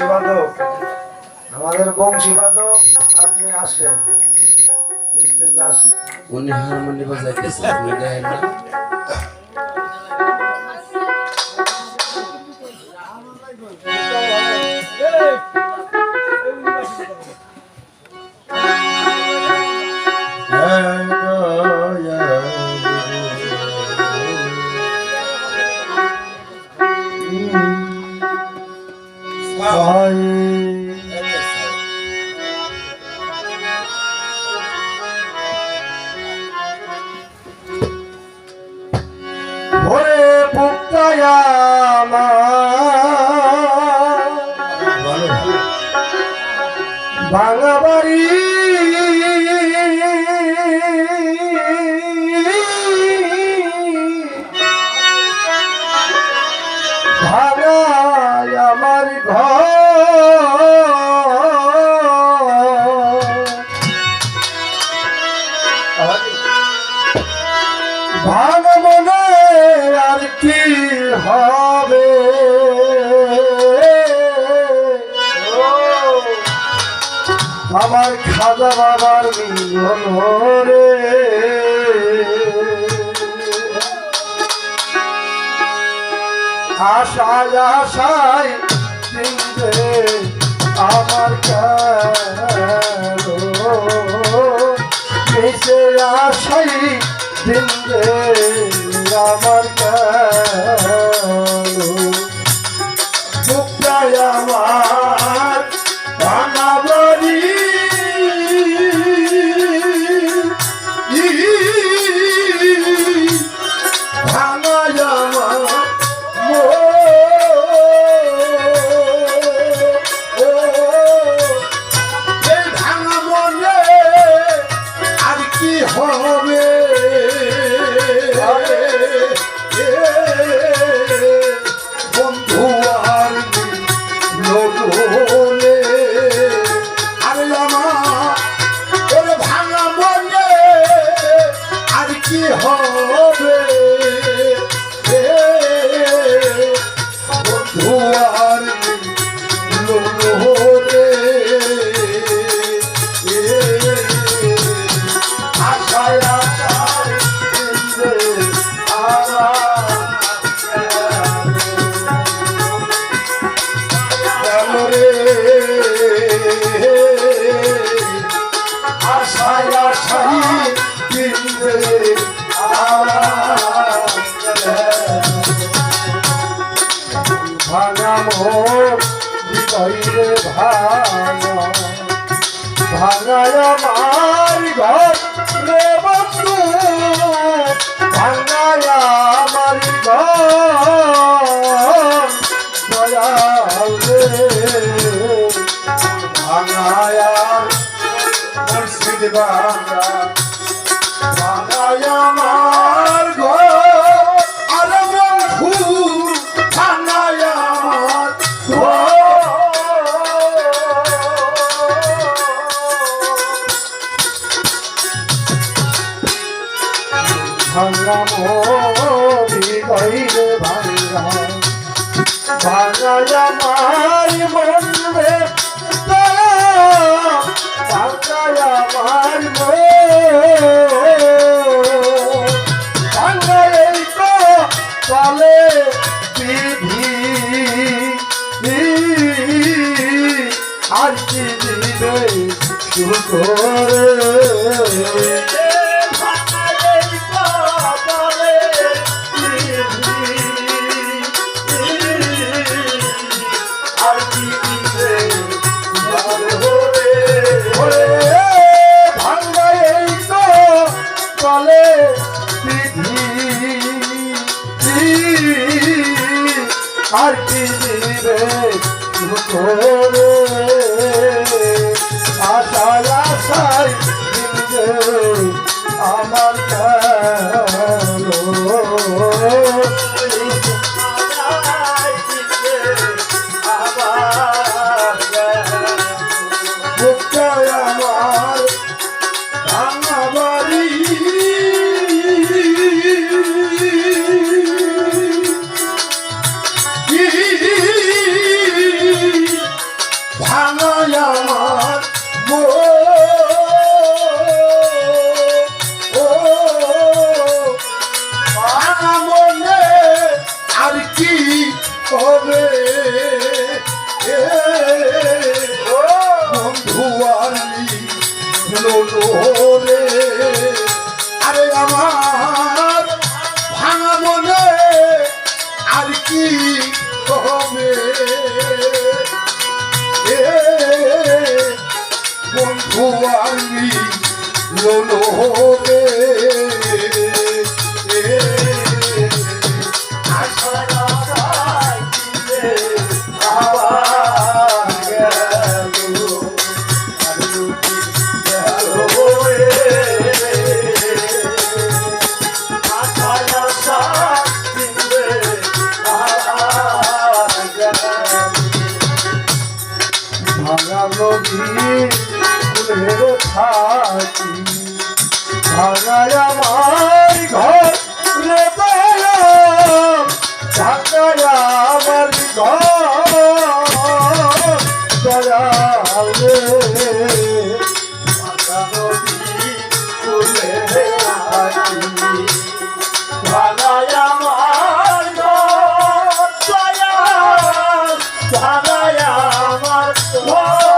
বংশীবাদক আমাদের বংশীবাদক আপনি আসেন। উনি হারমোনি বাজাইতেছে ভাঙা বাড়ি। আমার খাজা বাবার মিলন রে আশায় আশায় আমার মিশে আশাই দিলে আমার কেন? ভাঙা ভাঙায় আমার ঘর আরে বন্ধু ভাঙায় আমার ঘর ভাঙ্গা আমার মন আর কি দিবে শুকরে করে গোয়াঙ্গি লোলো হবে। ভাঙা নদী ঘরের থাকি ভাঙায় আমার ঘর রে ঢাকায় আমার ঘর দয়াল Oh!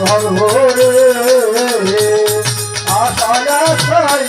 সর্বরে। আশা আশায়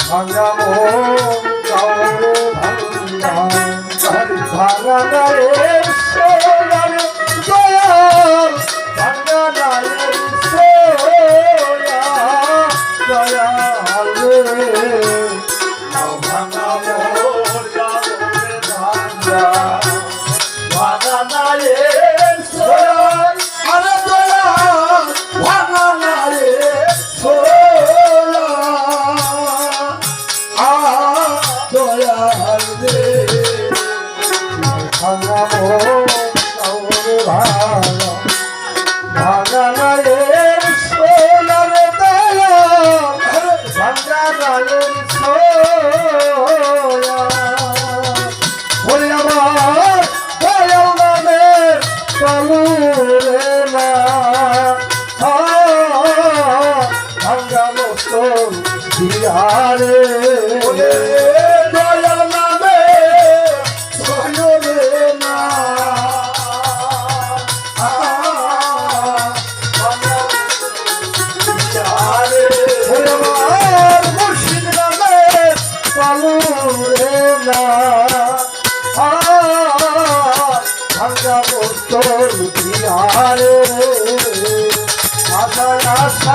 ভাঙা মন কাউরে ভাঙা ভাঙা রে বিহারে। দয়াল নামে রে না মুর্শিদ নামে পালু রে না ভাঙ্গা বস্তর বিহারে। আশা আশা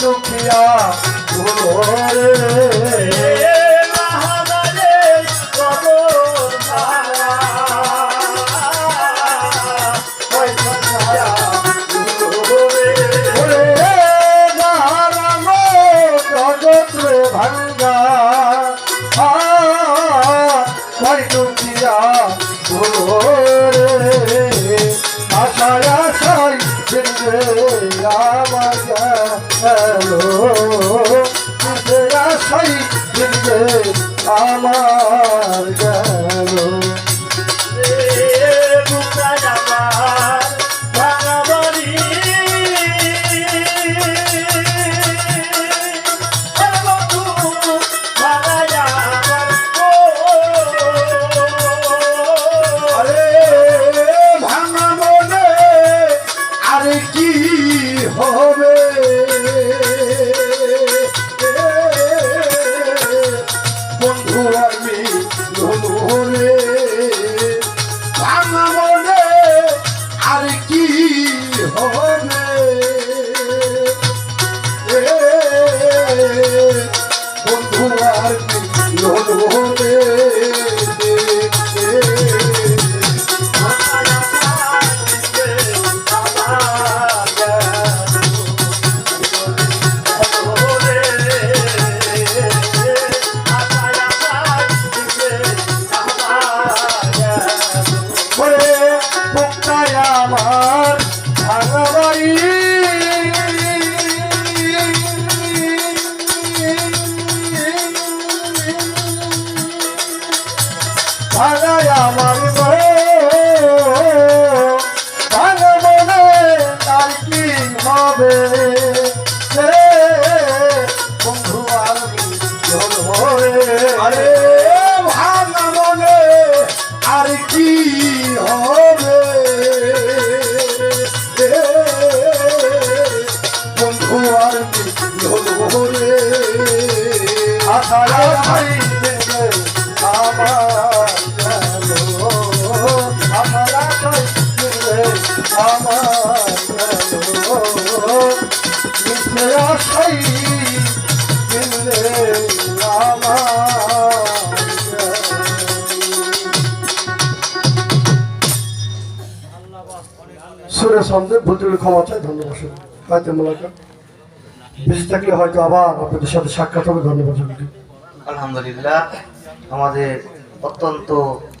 চোখিয়া আমার কি হবে? সুরে সন্দেহ ভুলটুলি ক্ষমা চাই, ধন্যবাদ হয়তো মোলাকা বেঁচে থাকলে হয়তো আবার আপনাদের সাথে সাক্ষাৎ হবে, ধন্যবাদ আলহামদুলিল্লাহ, আমাদের অত্যন্ত